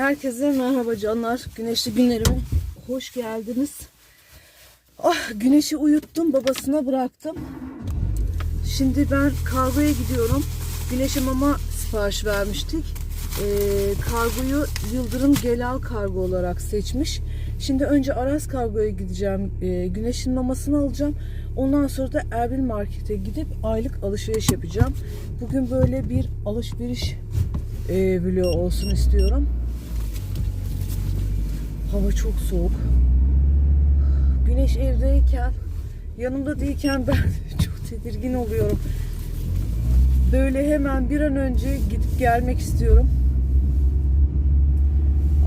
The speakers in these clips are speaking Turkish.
Herkese merhaba canlar. Güneşli günlerime hoş geldiniz. Ah, güneşi uyuttum, babasına bıraktım. Şimdi ben kargoya gidiyorum. Güneşe mama sipariş vermiştik. Ee, kargoyu Yıldırım Gelal Kargo olarak seçmiş. Şimdi önce Aras Kargo'ya gideceğim. Ee, güneşin mamasını alacağım. Ondan sonra da Erbil Market'e gidip aylık alışveriş yapacağım. Bugün böyle bir alışveriş e, vlogu olsun istiyorum. Hava çok soğuk. Güneş evdeyken, yanımda değilken ben çok tedirgin oluyorum. Böyle hemen bir an önce gidip gelmek istiyorum.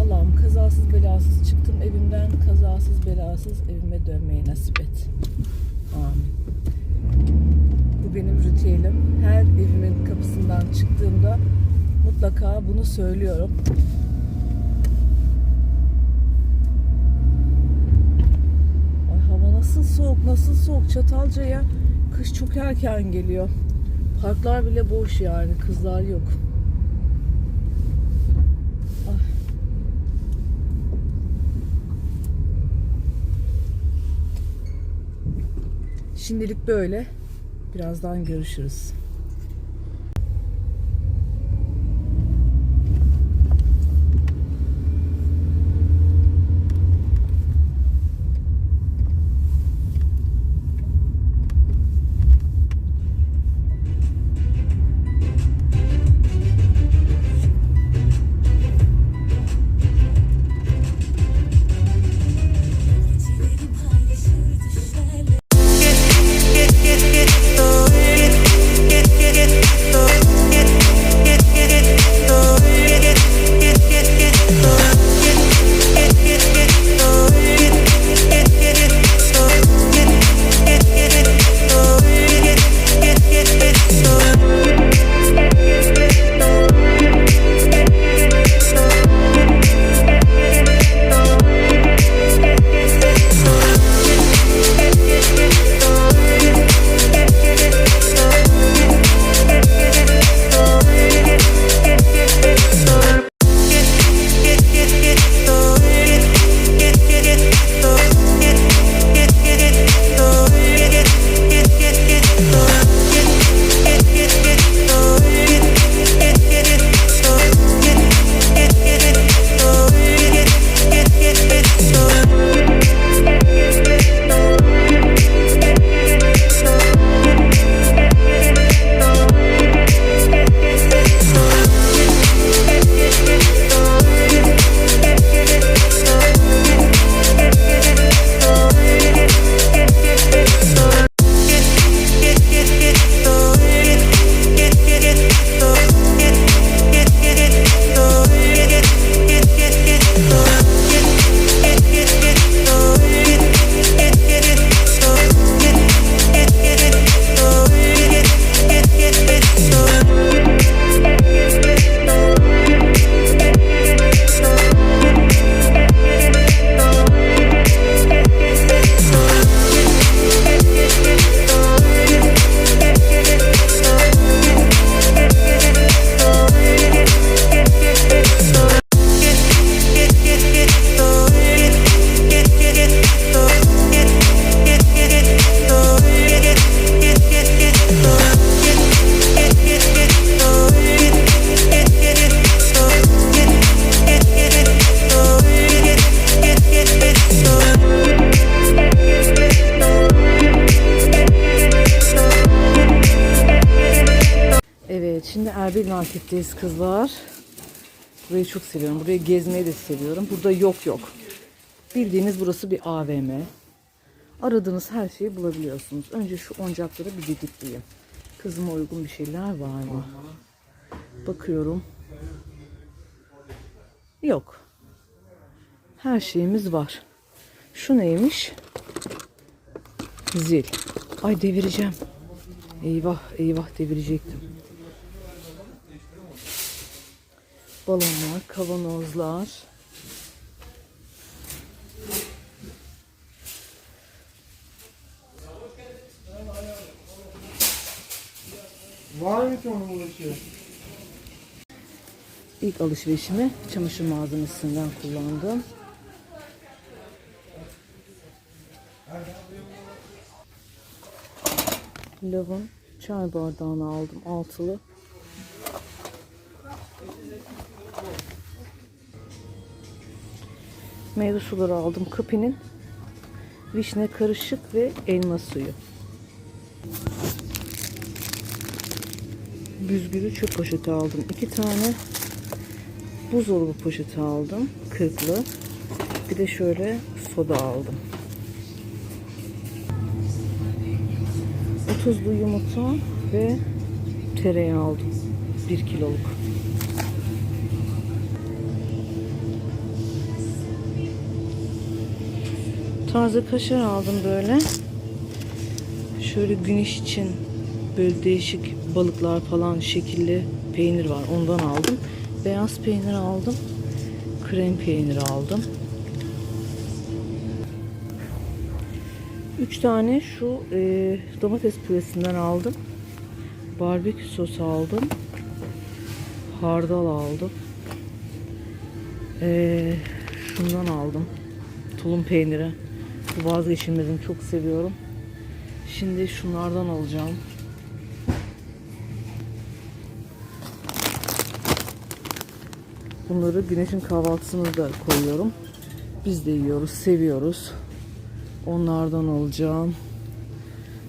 Allah'ım kazasız belasız çıktım evimden kazasız belasız evime dönmeyi nasip et. Amin. Bu benim ritüelim. Her evimin kapısından çıktığımda mutlaka bunu söylüyorum. Ay hava nasıl soğuk, nasıl soğuk. Çatalca'ya kış çok erken geliyor. Parklar bile boş yani, kızlar yok. Ah. Şimdilik böyle. Birazdan görüşürüz. Erbil Market'teyiz kızlar. Burayı çok seviyorum. Burayı gezmeyi de seviyorum. Burada yok yok. Bildiğiniz burası bir AVM. Aradığınız her şeyi bulabiliyorsunuz. Önce şu oyuncakları bir didikleyeyim. Kızıma uygun bir şeyler var mı? Bakıyorum. Yok. Her şeyimiz var. Şu neymiş? Zil. Ay devireceğim. Eyvah eyvah devirecektim. Balonlar, kavanozlar. Var mı ki onun uğraşı? İlk alışverişimi çamaşır malzemesinden kullandım. Lavın çay bardağını aldım altılı. Meyve suları aldım. Kapinin vişne karışık ve elma suyu. Büzgülü çöp poşeti aldım. İki tane buzdolabı poşeti aldım. Kırklı. Bir de şöyle soda aldım. 30'lu yumurta ve tereyağı aldım. 1 kiloluk. Taze kaşar aldım böyle. Şöyle güneş için böyle değişik balıklar falan şekilli peynir var. Ondan aldım. Beyaz peynir aldım. Krem peyniri aldım. 3 tane şu e, domates püresinden aldım. Barbekü sosu aldım. Hardal aldım. E, şundan aldım. Tulum peyniri. Vazgeçilmezim. Çok seviyorum. Şimdi şunlardan alacağım. Bunları güneşin kahvaltısına da koyuyorum. Biz de yiyoruz, seviyoruz. Onlardan alacağım.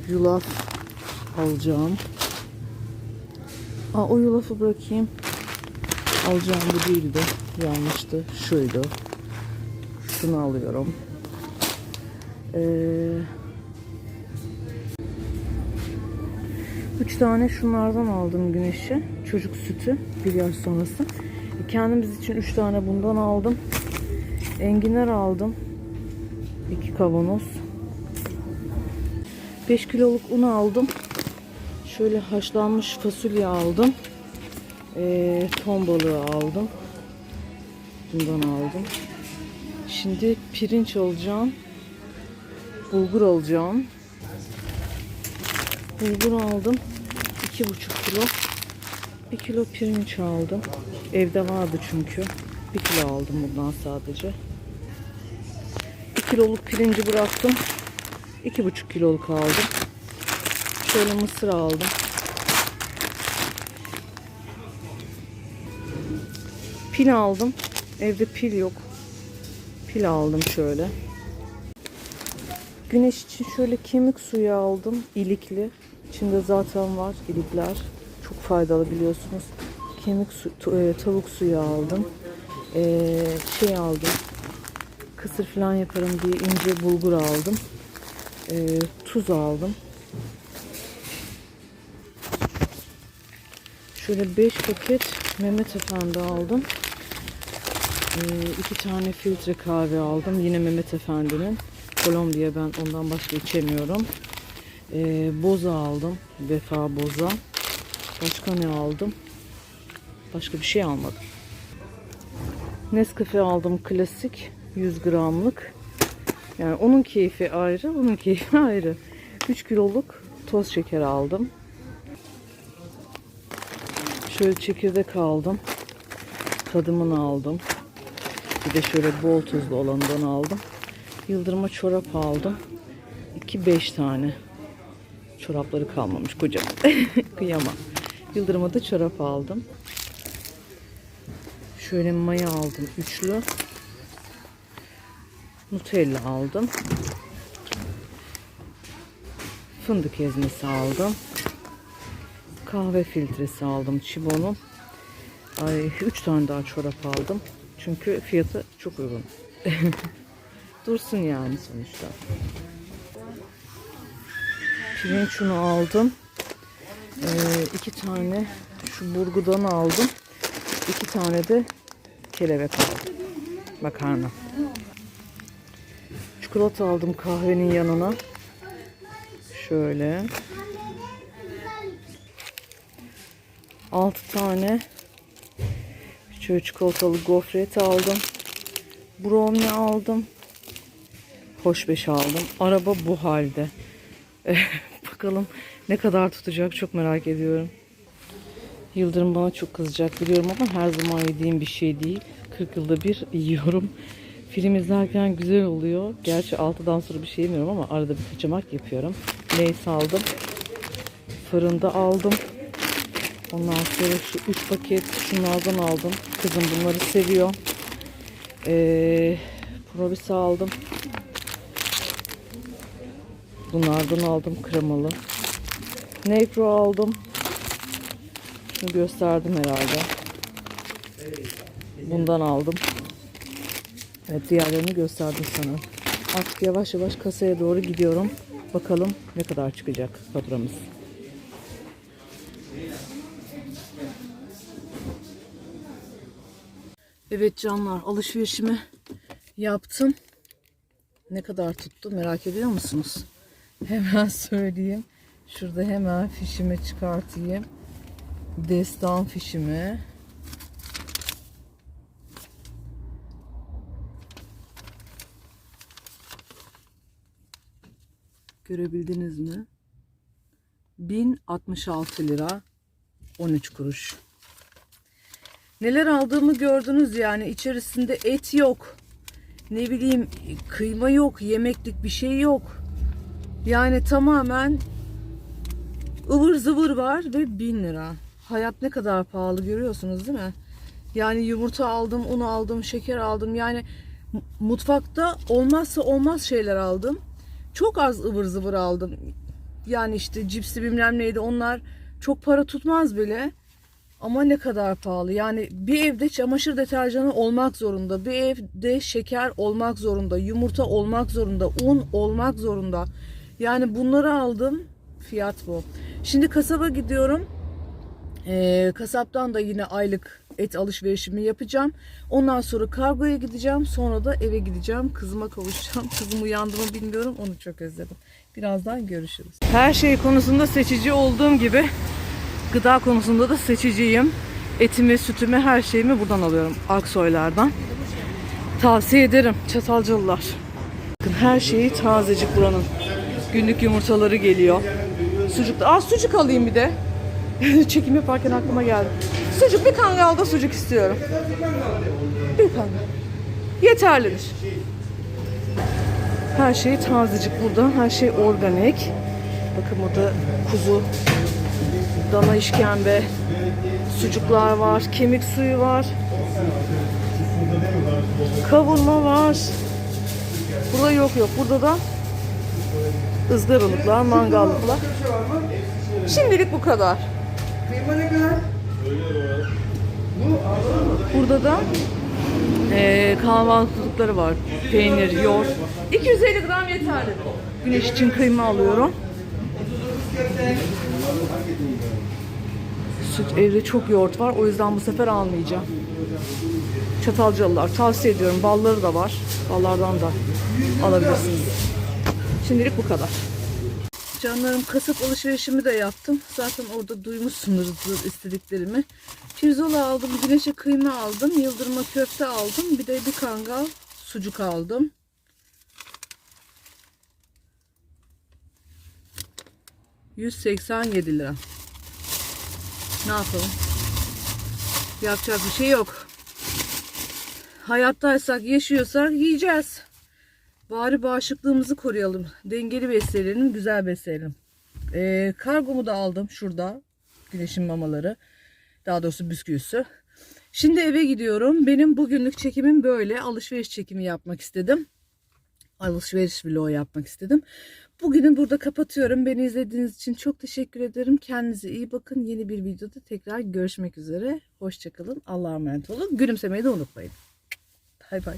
Yulaf alacağım. Aa, o yulafı bırakayım. Alacağım bu değildi. Yanlıştı. Şuydu. Şunu alıyorum. Ee, üç tane şunlardan aldım güneşi. Çocuk sütü. Bir yaş sonrası. Kendimiz için üç tane bundan aldım. Enginar aldım. 2 kavanoz. 5 kiloluk un aldım. Şöyle haşlanmış fasulye aldım. Ee, ton balığı aldım. Bundan aldım. Şimdi pirinç alacağım. Bulgur alacağım. Bulgur aldım. 2,5 kilo. 1 kilo pirinç aldım. Evde vardı çünkü. 1 kilo aldım bundan sadece. 1 kiloluk pirinci bıraktım. 2,5 kiloluk aldım. Şöyle mısır aldım. Pil aldım. Evde pil yok. Pil aldım şöyle. Güneş için şöyle kemik suyu aldım. ilikli. İçinde zaten var ilikler. Çok faydalı biliyorsunuz. Kemik su, e, tavuk suyu aldım. Ee, şey aldım. Kısır falan yaparım diye ince bulgur aldım. Ee, tuz aldım. Şöyle 5 paket Mehmet Efendi aldım. Ee, tane filtre kahve aldım. Yine Mehmet Efendi'nin. Kolombiya ben ondan başka içemiyorum. Ee, boza aldım. Vefa boza. Başka ne aldım? Başka bir şey almadım. Nescafe aldım klasik. 100 gramlık. Yani onun keyfi ayrı, bunun keyfi ayrı. 3 kiloluk toz şeker aldım. Şöyle çekirdek aldım. Tadımını aldım. Bir de şöyle bol tuzlu olanından aldım. Yıldırma çorap aldım. 2-5 tane. Çorapları kalmamış kocaman. Kıyamam. Yıldırma da çorap aldım. Şöyle maya aldım. Üçlü. Nutella aldım. Fındık ezmesi aldım. Kahve filtresi aldım Çibo'nun. Ay, üç tane daha çorap aldım. Çünkü fiyatı çok uygun. Dursun yani sonuçta. Pirinç unu aldım. Ee, iki tane şu burgudan aldım. İki tane de kelebek aldım. Makarna. Çikolata aldım kahvenin yanına. Şöyle. 6 tane şöyle çikolatalı gofret aldım. Brownie aldım. Hoşbeş aldım. Araba bu halde. Bakalım ne kadar tutacak çok merak ediyorum. Yıldırım bana çok kızacak biliyorum ama her zaman yediğim bir şey değil. 40 yılda bir yiyorum. Film izlerken güzel oluyor. Gerçi 6'dan sonra bir şey yemiyorum ama arada bir kaçamak yapıyorum. Neyse aldım. Fırında aldım. Ondan sonra şu 3 paket şunlardan aldım. Kızım bunları seviyor. Ee, Probisa aldım. Bunlardan aldım kremalı. Nepro aldım. Şunu gösterdim herhalde. Bundan aldım. Evet diğerlerini gösterdim sana. Artık yavaş yavaş kasaya doğru gidiyorum. Bakalım ne kadar çıkacak faturamız. Evet canlar alışverişimi yaptım. Ne kadar tuttu merak ediyor musunuz? Hemen söyleyeyim. Şurada hemen fişimi çıkartayım. Destan fişimi. Görebildiniz mi? 1066 lira 13 kuruş. Neler aldığımı gördünüz yani içerisinde et yok. Ne bileyim kıyma yok, yemeklik bir şey yok. Yani tamamen ıvır zıvır var ve 1000 lira. Hayat ne kadar pahalı görüyorsunuz değil mi? Yani yumurta aldım, un aldım, şeker aldım. Yani mu- mutfakta olmazsa olmaz şeyler aldım. Çok az ıvır zıvır aldım. Yani işte cipsi bilmem neydi onlar çok para tutmaz bile. Ama ne kadar pahalı. Yani bir evde çamaşır deterjanı olmak zorunda. Bir evde şeker olmak zorunda. Yumurta olmak zorunda. Un olmak zorunda. Yani bunları aldım. Fiyat bu. Şimdi kasaba gidiyorum. Ee, kasaptan da yine aylık et alışverişimi yapacağım. Ondan sonra kargoya gideceğim. Sonra da eve gideceğim. Kızıma kavuşacağım. Kızım uyandı mı bilmiyorum. Onu çok özledim. Birazdan görüşürüz. Her şey konusunda seçici olduğum gibi Gıda konusunda da seçiciyim. Etimi, sütümü, her şeyimi buradan alıyorum. Aksoylardan. Tavsiye ederim. Çatalcalılar. Her şeyi tazecik buranın. Günlük yumurtaları geliyor. Sucuk. Aa sucuk alayım bir de. Çekim yaparken aklıma geldi. Sucuk bir kangalda sucuk istiyorum. Bir kangal. Yeterlidir. Her şey tazecik burada. Her şey organik. Bakın burada kuzu dana işkembe, sucuklar var, kemik suyu var. Kavurma var. Burada yok yok. Burada da ızgaralıklar, mangallıklar. Şimdilik bu kadar. Burada da eee kahvaltılıkları var. Peynir, yoğurt. 250 gram yeterli. Güneş için kıyma alıyorum. Süt evde çok yoğurt var. O yüzden bu sefer almayacağım. Çatalcalılar tavsiye ediyorum. Balları da var. Ballardan da alabilirsiniz. Şimdilik bu kadar. Canlarım kasap alışverişimi de yaptım. Zaten orada duymuşsunuzdur istediklerimi. Pirzola aldım, güneşe kıyma aldım, yıldırma köfte aldım. Bir de bir kangal sucuk aldım. ...187 lira. Ne yapalım? Yapacak bir şey yok. Hayattaysak, yaşıyorsak yiyeceğiz. Bari bağışıklığımızı koruyalım. Dengeli besleyelim, güzel besleyelim. Ee, kargomu da aldım şurada. Güneşin mamaları. Daha doğrusu bisküvisi. Şimdi eve gidiyorum. Benim bugünlük çekimim böyle. Alışveriş çekimi yapmak istedim. Alışveriş vlogu yapmak istedim. Bugünü burada kapatıyorum. Beni izlediğiniz için çok teşekkür ederim. Kendinize iyi bakın. Yeni bir videoda tekrar görüşmek üzere. Hoşçakalın. Allah'a emanet olun. Gülümsemeyi de unutmayın. Bay bay.